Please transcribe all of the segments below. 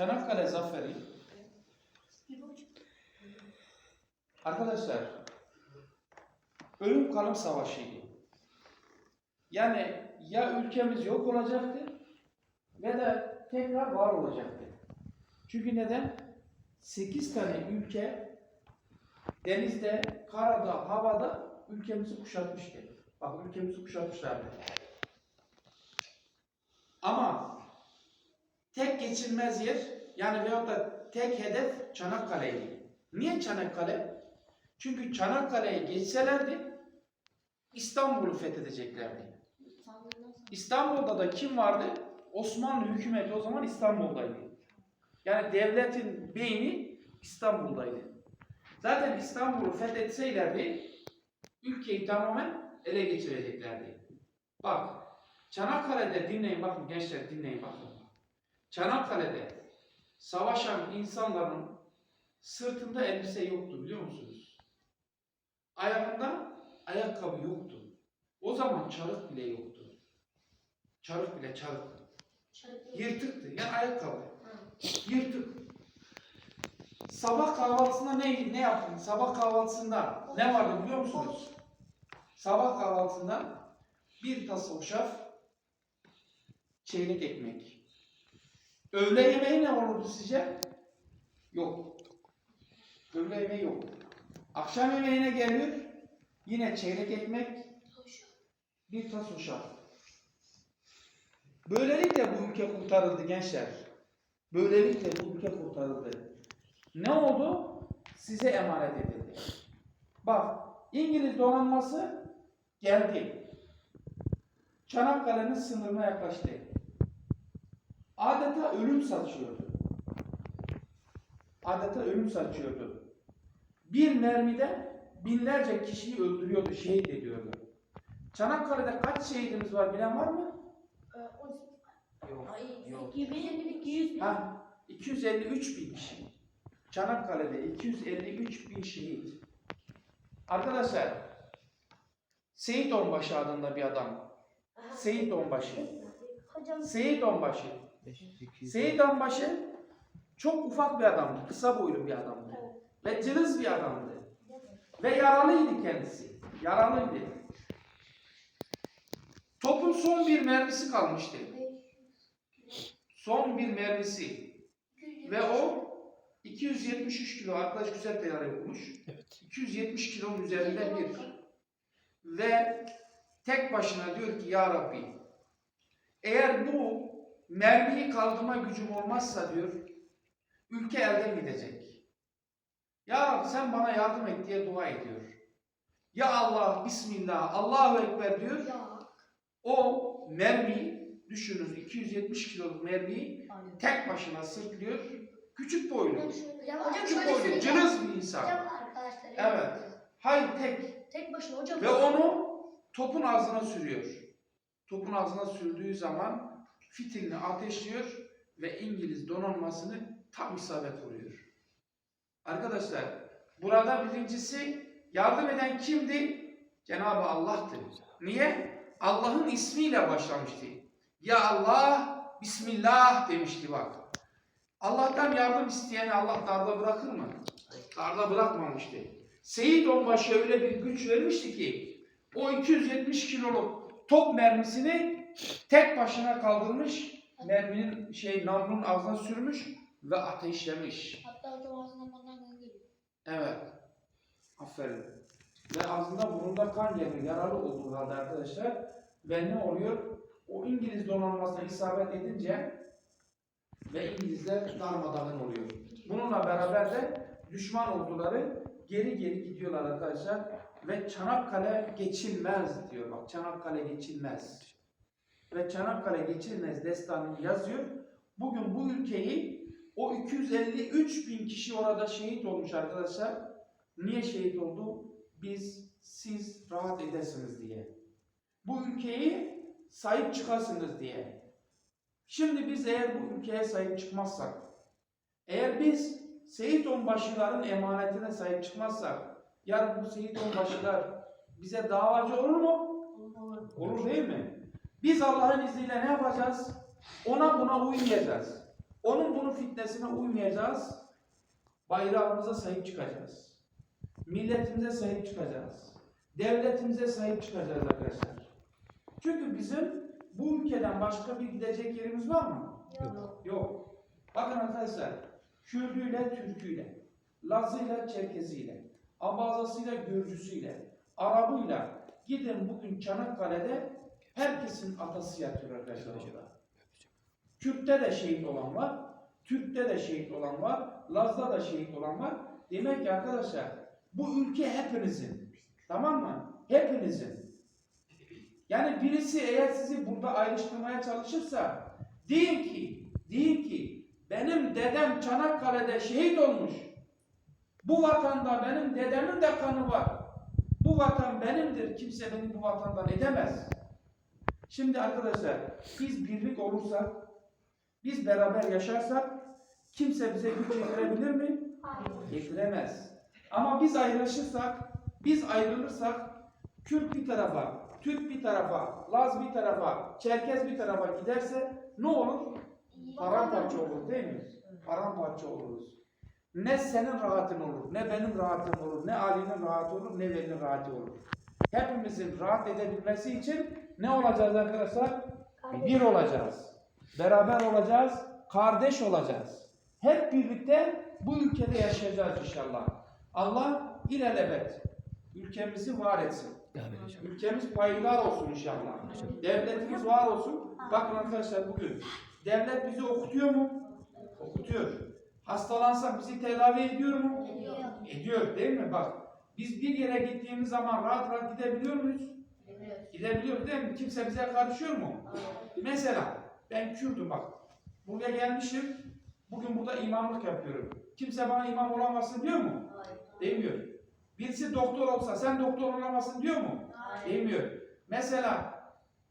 Çanakkale Zaferi arkadaşlar ölüm kalım savaşıydı. Yani ya ülkemiz yok olacaktı ve de tekrar var olacaktı. Çünkü neden? 8 tane ülke denizde, karada, havada ülkemizi kuşatmıştı. Bak ülkemizi kuşatmışlardı. Ama tek geçilmez yer yani veyahut da tek hedef Çanakkale'ydi. Niye Çanakkale? Çünkü Çanakkale'ye geçselerdi İstanbul'u fethedeceklerdi. İstanbul'da da kim vardı? Osmanlı hükümeti o zaman İstanbul'daydı. Yani devletin beyni İstanbul'daydı. Zaten İstanbul'u fethetseylerdi ülkeyi tamamen ele geçireceklerdi. Bak Çanakkale'de dinleyin bakın gençler dinleyin bakın. Çanakkale'de savaşan insanların sırtında elbise yoktu biliyor musunuz? Ayağında ayakkabı yoktu. O zaman çarık bile yoktu. Çarık bile çarık. Yırtıktı. Yani ayakkabı. Yırtık. Sabah kahvaltısında ne, ne yaptın? Sabah kahvaltısında ne vardı biliyor musunuz? Sabah kahvaltısında bir tas hoşaf, çeyrek ekmek. Öğle yemeği ne olurdu sizce? Yok. Öğle yemeği yok. Akşam yemeğine geliyor. Yine çeyrek ekmek, bir tas hoşaf. Böylelikle bu ülke kurtarıldı gençler. Böylelikle bu ülke kurtarıldı. Ne oldu? Size emanet edildi. Bak, İngiliz donanması geldi. Çanakkale'nin sınırına yaklaştı. Adeta ölüm saçıyordu. Adeta ölüm saçıyordu. Bir mermide binlerce kişiyi öldürüyordu, şehit ediyordu. Çanakkale'de kaç şehidimiz var bilen var mı? Yok. Yok. Ha, 253 bin kişi. Çanakkale'de 253 bin şehit. Arkadaşlar, Seyit Onbaşı adında bir adam. Seyit Onbaşı. Seyit Onbaşı. Seyit Onbaşı çok ufak bir adamdı. Kısa boylu bir adamdı. Ve cılız bir adamdı. Ve yaralıydı kendisi. Yaralıydı. Topun son bir mermisi kalmıştı. Son bir mermisi. Ve o 273 kilo. Arkadaş güzel teyare okumuş. Evet. 270 kilonun üzerinde bir. Ve tek başına diyor ki Ya Rabbi eğer bu mermiyi kaldırma gücüm olmazsa diyor ülke elden gidecek. Ya sen bana yardım et diye dua ediyor. Ya Allah Bismillah Allahu Ekber diyor. O mermiyi düşünün 270 kiloluk mermiyi tek başına sırtlıyor. Küçük boylu. hocam Küçük boylu. Cılız bir insan. Evet. Hayır tek. Tek başına hocam. Ve onu topun ağzına sürüyor. Topun ağzına sürdüğü zaman fitilini ateşliyor ve İngiliz donanmasını tam isabet vuruyor. Arkadaşlar burada birincisi yardım eden kimdi? Cenab-ı Allah'tı. Niye? Allah'ın ismiyle başlamıştı. Ya Allah, Bismillah demişti bak. Allah'tan yardım isteyeni Allah darda bırakır mı? Darda bırakmamıştı. Seyit Onbaşı öyle bir güç vermişti ki o 270 kiloluk top mermisini tek başına kaldırmış, merminin şey namlunun ağzına sürmüş ve ateşlemiş. Hatta hocam ağzından bana kan geliyor. Evet. Aferin. Ve ağzında burnunda kan geliyor. Yaralı olduğu halde arkadaşlar. Ve ne oluyor? O İngiliz donanmasına isabet edince ve İngilizler darmadağın oluyor. Bununla beraber de düşman orduları geri geri gidiyorlar arkadaşlar. Ve Çanakkale geçilmez diyor. Bak Çanakkale geçilmez. Ve Çanakkale geçilmez destanını yazıyor. Bugün bu ülkeyi o 253 bin kişi orada şehit olmuş arkadaşlar. Niye şehit oldu? Biz, siz rahat edesiniz diye. Bu ülkeyi sahip çıkasınız diye. Şimdi biz eğer bu ülkeye sahip çıkmazsak, eğer biz Seyit Onbaşıların emanetine sahip çıkmazsak, yarın bu Seyit Onbaşılar bize davacı olur mu? Olur değil mi? Biz Allah'ın izniyle ne yapacağız? Ona buna uymayacağız. Onun bunun fitnesine uymayacağız. Bayrağımıza sahip çıkacağız. Milletimize sahip çıkacağız. Devletimize sahip çıkacağız arkadaşlar. Çünkü bizim bu ülkeden başka bir gidecek yerimiz var mı? Yok. Yok. Bakın arkadaşlar, Kürdüyle, Türküyle, Lazıyla, Çerkeziyle, Abazasıyla, Gürcüsüyle, Arabıyla gidin bugün Çanakkale'de herkesin atası yatıyor arkadaşlar orada. Kürt'te de şehit olan var, Türk'te de şehit olan var, Laz'da da şehit olan var. Demek ki arkadaşlar bu ülke hepinizin. Tamam mı? Hepinizin. Yani birisi eğer sizi burada ayrıştırmaya çalışırsa deyin ki, deyin ki benim dedem Çanakkale'de şehit olmuş. Bu vatanda benim dedemin de kanı var. Bu vatan benimdir. Kimse beni bu vatandan edemez. Şimdi arkadaşlar biz birlik olursak, biz beraber yaşarsak kimse bize güç getirebilir mi? Hayır. Getiremez. Ama biz ayrışırsak, biz ayrılırsak Kürt bir tarafa, Türk bir tarafa, Laz bir tarafa, Çerkez bir tarafa giderse ne olur? Paramparça olur değil mi? Paramparça oluruz. Ne senin rahatın olur, ne benim rahatım olur, ne Ali'nin rahatı olur, ne Veli'nin rahatı olur. Hepimizin rahat edebilmesi için ne olacağız arkadaşlar? Bir olacağız. Beraber olacağız. Kardeş olacağız. Hep birlikte bu ülkede yaşayacağız inşallah. Allah ilelebet ülkemizi var etsin. Ülkemiz payidar olsun inşallah. Devletimiz var olsun. Bakın arkadaşlar bugün devlet bizi okutuyor mu? Okutuyor. Hastalansak bizi tedavi ediyor mu? Ediyor. Ediyor değil mi? Bak biz bir yere gittiğimiz zaman rahat rahat gidebiliyor muyuz? Gidebiliyoruz değil mi? Kimse bize karışıyor mu? Mesela ben Kürdüm bak. Buraya gelmişim. Bugün burada imamlık yapıyorum. Kimse bana imam olamazsın diyor mu? Demiyor. Birisi doktor olsa sen doktor olamazsın diyor mu? Demiyor. Mesela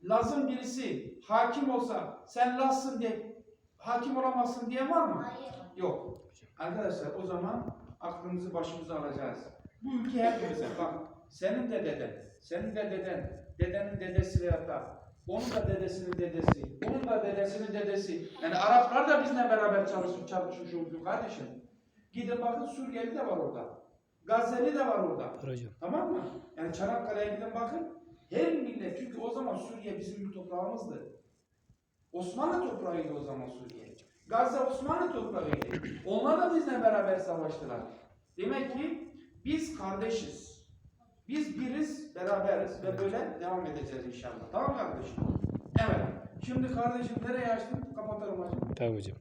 Laz'ın birisi hakim olsa sen Laz'sın diye hakim olamazsın diye var mı? Hayır. Yok. Arkadaşlar o zaman aklımızı başımıza alacağız. Bu ülke hepimize bak. Senin de deden, senin de deden, dedenin dedesi veyahut da onun da dedesinin dedesi, onun da dedesinin dedesi. Yani Araplar da bizle beraber çalışıp çalışmış oldu kardeşim. Gidin bakın Suriyeli de var orada. Gazze'li de var orada. Hocam. Tamam mı? Yani Çanakkale'ye gidin bakın. Her millet çünkü o zaman Suriye bizim bir toprağımızdı. Osmanlı toprağıydı o zaman Suriye. Gazze Osmanlı toprağıydı. Onlar da bizle beraber savaştılar. Demek ki biz kardeşiz. Biz biriz, beraberiz ve böyle devam edeceğiz inşallah. Tamam kardeşim? Evet. Şimdi kardeşim nereye açtın? Kapatalım hacım. Tamam hocam.